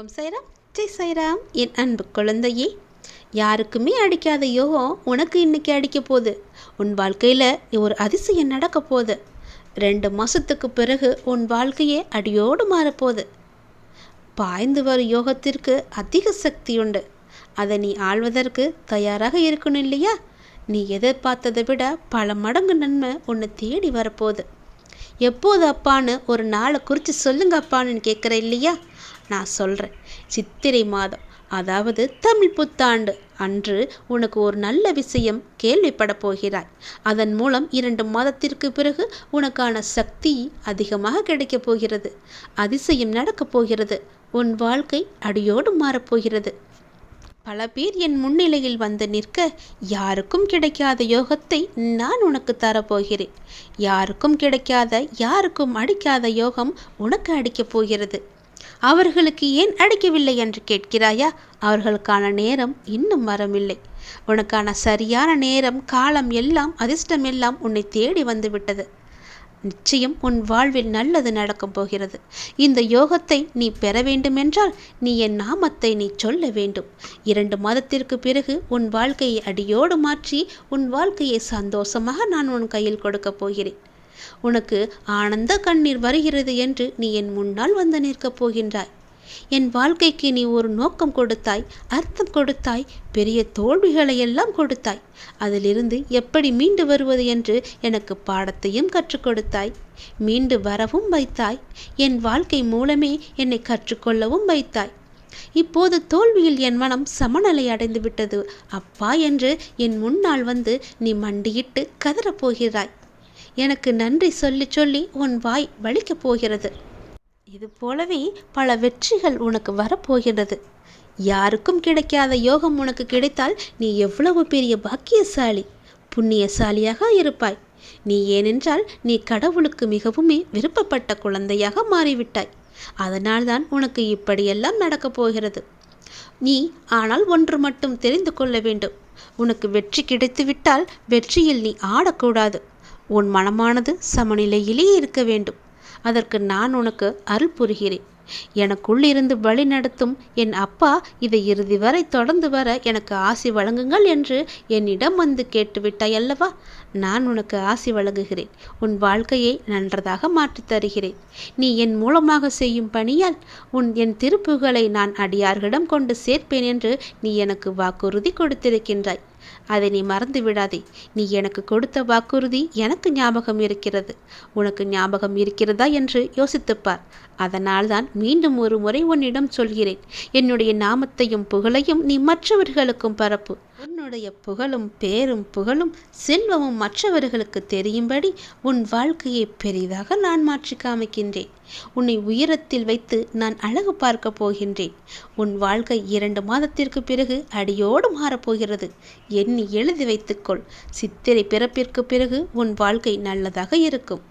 ஓம் சைராம். ஜெய் சைராம். என் அன்பு குழந்தையே யாருக்குமே அடிக்காத யோகம் உனக்கு இன்னைக்கு அடிக்க போகுது. உன் வாழ்க்கையில் ஒரு அதிசயம் நடக்க போகுது. ரெண்டு மாதத்துக்கு பிறகு உன் வாழ்க்கையே அடியோடு மாறப்போகுது. பாய்ந்து வரும் யோகத்திற்கு அதிக சக்தி உண்டு. அதை நீ ஆள்வதற்கு தயாராக இருக்கணும் இல்லையா? நீ எதிர்பார்த்ததை விட பல மடங்கு நன்மை உன்னை தேடி வரப்போகுது. எப்போது அப்பான்னு ஒரு நாளை குறித்து சொல்லுங்க அப்பான்னு கேட்குற இல்லையா? நான் சொல்கிறேன் சித்திரை மாதம் அதாவது தமிழ் புத்தாண்டு அன்று உனக்கு ஒரு நல்ல விஷயம் கேள்விப்பட போகிறாய். அதன் மூலம் இரண்டு மாதத்திற்கு பிறகு உனக்கான சக்தி அதிகமாக கிடைக்கப் போகிறது. அதிசயம் நடக்கப் போகிறது. உன் வாழ்க்கை அடியோடு மாறப்போகிறது பல பேர் என் முன்னிலையில் வந்து நிற்க யாருக்கும் கிடைக்காத யோகத்தை நான் உனக்கு தரப்போகிறேன் யாருக்கும் கிடைக்காத யாருக்கும் அடிக்காத யோகம் உனக்கு அடிக்கப் போகிறது. அவர்களுக்கு ஏன் அடிக்கவில்லை என்று கேட்கிறாயா? அவர்களுக்கான நேரம் இன்னும் வரவில்லை. உனக்கான சரியான நேரம் காலம் எல்லாம் அதிர்ஷ்டம் எல்லாம் உன்னை தேடி வந்து விட்டது நிச்சயம் உன் வாழ்வில் நல்லது நடக்கப் போகிறது. இந்த யோகத்தை நீ பெற வேண்டுமென்றால் நீ என் நாமத்தை நீ சொல்ல வேண்டும். இரண்டு மாதத்திற்கு பிறகு உன் வாழ்க்கையை அடியோடு மாற்றி உன் வாழ்க்கையை சந்தோஷமாக நான் உன் கையில் கொடுக்கப் போகிறேன். உனக்கு ஆனந்த கண்ணீர் வருகிறது என்று நீ என் முன்னால் வந்து நிற்கப் போகின்றாய். என் வாழ்க்கைக்கு நீ ஒரு நோக்கம் கொடுத்தாய் அர்த்தம் கொடுத்தாய் பெரிய தோல்விகளை எல்லாம் கொடுத்தாய். அதிலிருந்து எப்படி மீண்டு வருவது என்று எனக்கு பாடத்தையும் கற்றுக் கொடுத்தாய். மீண்டு வரவும் வைத்தாய். என் வாழ்க்கை மூலமே என்னை கற்றுக்கொள்ளவும் வைத்தாய். இப்போது தோல்வியில் என் மனம் சமநிலை அடைந்து விட்டது அப்பா என்று என் முன்னால் வந்து நீ மண்டியிட்டு கதறப் போகிறாய். எனக்கு நன்றி சொல்லி சொல்லி உன் வாய் வலிக்கப் போகிறது. இது போலவே பல வெற்றிகள் உனக்கு வரப்போகிறது யாருக்கும் கிடைக்காத யோகம் உனக்கு கிடைத்தால் நீ எவ்வளவு பெரிய பாக்கியசாலி புண்ணியசாலியாக இருப்பாய். நீ ஏனென்றால் நீ கடவுளுக்கு மிகவுமே விருப்பப்பட்ட குழந்தையாக மாறிவிட்டாய். அதனால்தான் உனக்கு இப்படியெல்லாம் நடக்கப் போகிறது. நீ ஆனால் ஒன்று மட்டும் தெரிந்து கொள்ள வேண்டும். உனக்கு வெற்றி கிடைத்துவிட்டால் வெற்றியில் நீ ஆடக்கூடாது. உன் மனமானது சமநிலையிலே இருக்க வேண்டும். அதற்கு நான் உனக்கு அருள் புரிகிறேன். எனக்குள்ளிருந்து வழி நடத்தும் என் அப்பா இதை இறுதி வரை தொடர்ந்து வர எனக்கு ஆசி வழங்குங்கள் என்று என்னிடம் வந்து கேட்டுவிட்டாய் அல்லவா? நான் உனக்கு ஆசி வழங்குகிறேன். உன் வாழ்க்கையை நன்றதாக மாற்றித் தருகிறேன். நீ என் மூலமாக செய்யும் பணியால் உன் என் திருப்புகளை நான் அடியார்களிடம் கொண்டு சேர்ப்பேன் என்று நீ எனக்கு வாக்குறுதி கொடுத்திருக்கின்றாய். அதை நீ மறந்து விடாதே. நீ எனக்கு கொடுத்த வாக்குறுதி எனக்கு ஞாபகம் இருக்கிறது. உனக்கு ஞாபகம் இருக்கிறதா என்று யோசித்துப்பார். அதனால்தான் மீண்டும் ஒரு முறை உன்னிடம் சொல்கிறேன். என்னுடைய நாமத்தையும் புகழையும் நீ மற்றவர்களுக்கும் பரப்பு. உன்னுடைய புகழும் பேரும் புகழும் செல்வமும் மற்றவர்களுக்கு தெரியும்படி உன் வாழ்க்கையை பெரிதாக நான் மாற்றி காமிக்கின்றேன். உன்னை உயரத்தில் வைத்து நான் அழகு பார்க்க போகின்றேன். உன் வாழ்க்கை இரண்டு மாதத்திற்கு பிறகு அடியோடு மாறப்போகிறது. எண்ணி எழுதி வைத்துக்கொள் சித்திரை பிறப்பிற்கு பிறகு உன் வாழ்க்கை நல்லதாக இருக்கும்.